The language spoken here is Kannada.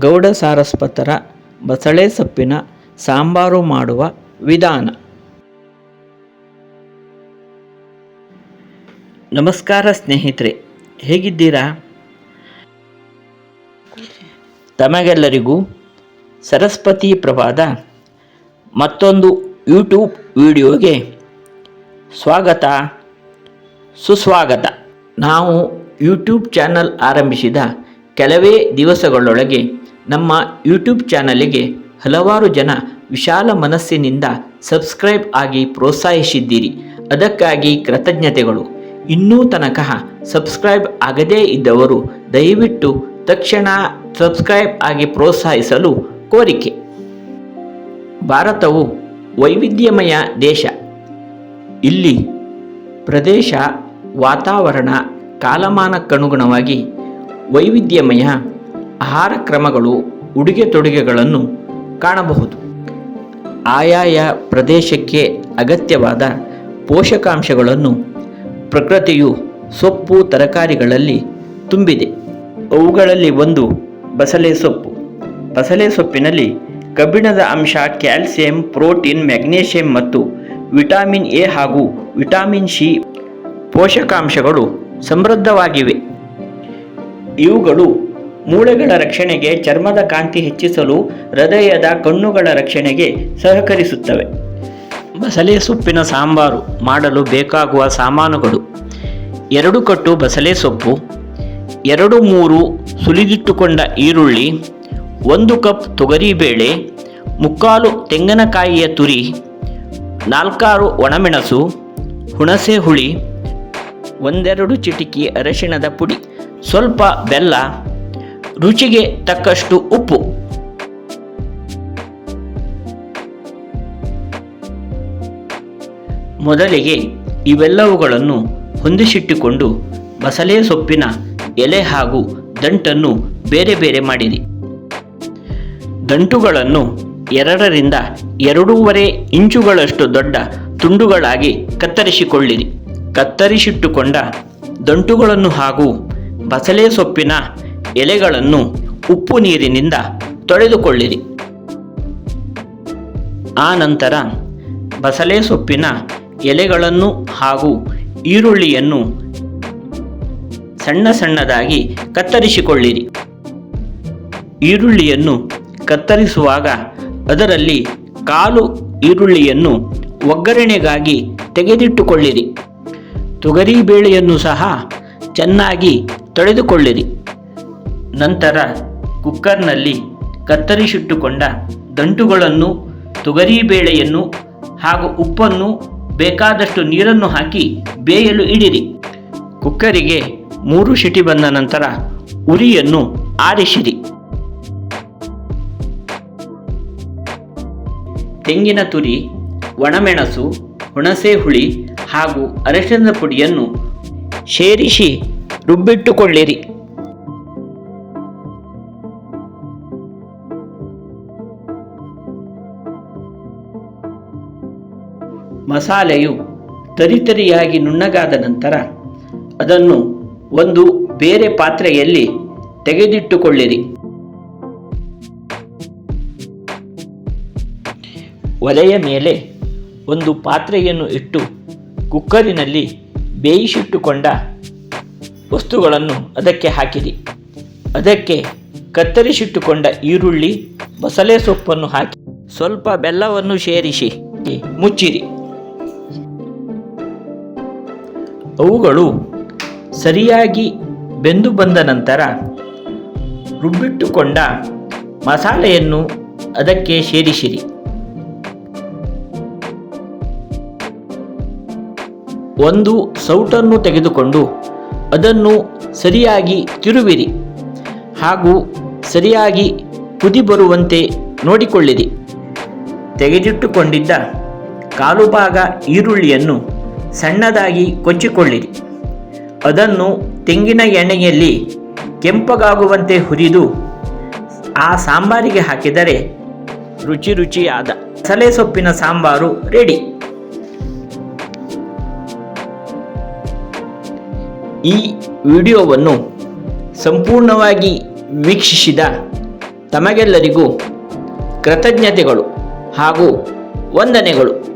ಗೌಡ ಸಾರಸ್ವತರ ಬಸಳೆ ಸೊಪ್ಪಿನ ಸಾಂಬಾರು ಮಾಡುವ ವಿಧಾನ. ನಮಸ್ಕಾರ ಸ್ನೇಹಿತರೆ, ಹೇಗಿದ್ದೀರಾ? ತಮಗೆಲ್ಲರಿಗೂ ಸರಸ್ವತಿ ಪ್ರಭಾದ ಮತ್ತೊಂದು ಯೂಟ್ಯೂಬ್ ವಿಡಿಯೋಗೆ ಸ್ವಾಗತ, ಸುಸ್ವಾಗತ. ನಾವು ಯೂಟ್ಯೂಬ್ ಚಾನಲ್ ಆರಂಭಿಸಿದ ಕೆಲವೇ ದಿವಸಗಳೊಳಗೆ ನಮ್ಮ ಯೂಟ್ಯೂಬ್ ಚಾನಲಿಗೆ ಹಲವಾರು ಜನ ವಿಶಾಲ ಮನಸ್ಸಿನಿಂದ ಸಬ್ಸ್ಕ್ರೈಬ್ ಆಗಿ ಪ್ರೋತ್ಸಾಹಿಸಿದ್ದೀರಿ. ಅದಕ್ಕಾಗಿ ಕೃತಜ್ಞತೆಗಳು. ಇನ್ನೂ ತನಕ ಸಬ್ಸ್ಕ್ರೈಬ್ ಆಗದೇ ಇದ್ದವರು ದಯವಿಟ್ಟು ತಕ್ಷಣ ಸಬ್ಸ್ಕ್ರೈಬ್ ಆಗಿ ಪ್ರೋತ್ಸಾಹಿಸಲು ಕೋರಿಕೆ. ಭಾರತವು ವೈವಿಧ್ಯಮಯ ದೇಶ. ಇಲ್ಲಿ ಪ್ರದೇಶ ವಾತಾವರಣ ಕಾಲಮಾನಕ್ಕನುಗುಣವಾಗಿ ವೈವಿಧ್ಯಮಯ ಆಹಾರ ಕ್ರಮಗಳು, ಉಡುಗೆ ತೊಡುಗೆಗಳನ್ನು ಕಾಣಬಹುದು. ಆಯಾಯ ಪ್ರದೇಶಕ್ಕೆ ಅಗತ್ಯವಾದ ಪೋಷಕಾಂಶಗಳನ್ನು ಪ್ರಕೃತಿಯು ಸೊಪ್ಪು ತರಕಾರಿಗಳಲ್ಲಿ ತುಂಬಿದೆ. ಅವುಗಳಲ್ಲಿ ಒಂದು ಬಸಳೆ ಸೊಪ್ಪು. ಬಸಳೆ ಸೊಪ್ಪಿನಲ್ಲಿ ಕಬ್ಬಿಣದ ಅಂಶ, ಕ್ಯಾಲ್ಸಿಯಂ, ಪ್ರೋಟೀನ್, ಮ್ಯಾಗ್ನೇಷಿಯಂ ಮತ್ತು ವಿಟಮಿನ್ ಎ ಹಾಗೂ ವಿಟಮಿನ್ ಸಿ ಪೋಷಕಾಂಶಗಳು ಸಮೃದ್ಧವಾಗಿವೆ. ಇವುಗಳು ಮೂಳೆಗಳ ರಕ್ಷಣೆಗೆ ಚರ್ಮದ ಕಾಂತಿ ಹೆಚ್ಚಿಸಲು ಹೃದಯದ ಕಣ್ಣುಗಳ ರಕ್ಷಣೆಗೆ ಸಹಕರಿಸುತ್ತವೆ. ಬಸಳೆ ಸೊಪ್ಪಿನ ಸಾಂಬಾರು ಮಾಡಲು ಬೇಕಾಗುವ ಸಾಮಾನುಗಳು. ಎರಡು ಕಟ್ಟು ಬಸಳೆ ಸೊಪ್ಪು, ಎರಡು ಮೂರು ಸುಲಿದಿಟ್ಟುಕೊಂಡ ಈರುಳ್ಳಿ, ಒಂದು ಕಪ್ ತೊಗರಿಬೇಳೆ ಮುಕ್ಕಾಲು ತೆಂಗಿನಕಾಯಿಯ ತುರಿ, ನಾಲ್ಕಾರು ಒಣಮೆಣಸು, ಹುಣಸೆ ಹುಳಿ, ಒಂದೆರಡು ಚಿಟಿಕಿ ಅರಶಿಣದ ಪುಡಿ, ಸ್ವಲ್ಪ ಬೆಲ್ಲ ರುಚಿಗೆ ತಕ್ಕಷ್ಟು ಉಪ್ಪು. ಮೊದಲಿಗೆ ಇವೆಲ್ಲವುಗಳನ್ನು ಹೊಂದಿಸಿಟ್ಟುಕೊಂಡು ಬಸಳೆ ಸೊಪ್ಪಿನ ಎಲೆ ಹಾಗೂ ದಂಟನ್ನು ಬೇರೆ ಬೇರೆ ಮಾಡಿರಿ. ದಂಟುಗಳನ್ನು ಎರಡರಿಂದ ಎರಡೂವರೆ ಇಂಚುಗಳಷ್ಟು ದೊಡ್ಡ ತುಂಡುಗಳಾಗಿ ಕತ್ತರಿಸಿಕೊಳ್ಳಿರಿ. ಕತ್ತರಿಸಿಟ್ಟುಕೊಂಡ ದಂಟುಗಳನ್ನು ಹಾಗೂ ಬಸಳೆ ಸೊಪ್ಪಿನ ಎಲೆಗಳನ್ನು ಉಪ್ಪು ನೀರಿನಿಂದ ತೊಳೆದುಕೊಳ್ಳಿರಿ. ಆ ನಂತರ ಬಸಳೆ ಸೊಪ್ಪಿನ ಎಲೆಗಳನ್ನು ಹಾಗೂ ಈರುಳ್ಳಿಯನ್ನು ಸಣ್ಣ ಸಣ್ಣದಾಗಿ ಕತ್ತರಿಸಿಕೊಳ್ಳಿರಿ. ಈರುಳ್ಳಿಯನ್ನು ಕತ್ತರಿಸುವಾಗ ಅದರಲ್ಲಿ ಕಾಲು ಈರುಳ್ಳಿಯನ್ನು ಒಗ್ಗರಣೆಗಾಗಿ ತೆಗೆದಿಟ್ಟುಕೊಳ್ಳಿರಿ. ತೊಗರಿಬೇಳೆಯನ್ನು ಸಹ ಚೆನ್ನಾಗಿ ತೊಳೆದುಕೊಳ್ಳಿರಿ. ನಂತರ ಕುಕ್ಕರ್ನಲ್ಲಿ ಕತ್ತರಿಸಿಟ್ಟುಕೊಂಡ ದಂಟುಗಳನ್ನು ತೊಗರಿಬೇಳೆಯನ್ನು ಹಾಗೂ ಉಪ್ಪನ್ನು ಬೇಕಾದಷ್ಟು ನೀರನ್ನು ಹಾಕಿ ಬೇಯಲು ಇಡಿರಿ. ಕುಕ್ಕರಿಗೆ ಮೂರು ಸಿಟಿ ಬಂದ ನಂತರ ಉರಿಯನ್ನು ಆರಿಸಿರಿ. ತೆಂಗಿನ ತುರಿ, ಒಣಮೆಣಸು ಹುಣಸೆ ಹುಳಿ ಹಾಗೂ ಅರಶಿನದ ಪುಡಿಯನ್ನು ಸೇರಿಸಿ ರುಬ್ಬಿಟ್ಟುಕೊಳ್ಳಿರಿ. ಮಸಾಲೆಯು ತರಿತರಿಯಾಗಿ ನುಣ್ಣಗಾದ ನಂತರ ಅದನ್ನು ಒಂದು ಬೇರೆ ಪಾತ್ರೆಯಲ್ಲಿ ತೆಗೆದಿಟ್ಟುಕೊಳ್ಳಿರಿ. ಒಲೆಯ ಮೇಲೆ ಒಂದು ಪಾತ್ರೆಯನ್ನು ಇಟ್ಟು ಕುಕ್ಕರಿನಲ್ಲಿ ಬೇಯಿಸಿಟ್ಟುಕೊಂಡ ವಸ್ತುಗಳನ್ನು ಅದಕ್ಕೆ ಹಾಕಿರಿ. ಅದಕ್ಕೆ ಕತ್ತರಿಸಿಟ್ಟುಕೊಂಡ ಈರುಳ್ಳಿ ಬಸಳೆ ಸೊಪ್ಪನ್ನು ಹಾಕಿ ಸ್ವಲ್ಪ ಬೆಲ್ಲವನ್ನು ಸೇರಿಸಿ ಮುಚ್ಚಿರಿ. ಅವುಗಳು ಸರಿಯಾಗಿ ಬೆಂದು ಬಂದ ನಂತರ ರುಬ್ಬಿಟ್ಟುಕೊಂಡ ಮಸಾಲೆಯನ್ನು ಅದಕ್ಕೆ ಸೇರಿಸಿರಿ. ಒಂದು ಸೌಟನ್ನು ತೆಗೆದುಕೊಂಡು ಅದನ್ನು ಸರಿಯಾಗಿ ತಿರುವಿರಿ ಹಾಗೂ ಸರಿಯಾಗಿ ಕುದಿ ಬರುವಂತೆ ನೋಡಿಕೊಳ್ಳಿರಿ. ತೆಗೆದಿಟ್ಟುಕೊಂಡಿದ್ದ ಕಾಲು ಭಾಗ ಈರುಳ್ಳಿಯನ್ನು ಸಣ್ಣದಾಗಿ ಕೊಚ್ಚಿಕೊಳ್ಳಿರಿ. ಅದನ್ನು ತೆಂಗಿನ ಎಣ್ಣೆಯಲ್ಲಿ ಕೆಂಪಗಾಗುವಂತೆ ಹುರಿದು ಆ ಸಾಂಬಾರಿಗೆ ಹಾಕಿದರೆ ರುಚಿ ರುಚಿಯಾದ ಸಲೆ ಸೊಪ್ಪಿನ ಸಾಂಬಾರು ರೆಡಿ. ಈ ವಿಡಿಯೋವನ್ನು ಸಂಪೂರ್ಣವಾಗಿ ವೀಕ್ಷಿಸಿದ ತಮಗೆಲ್ಲರಿಗೂ ಕೃತಜ್ಞತೆಗಳು ಹಾಗೂ ವಂದನೆಗಳು.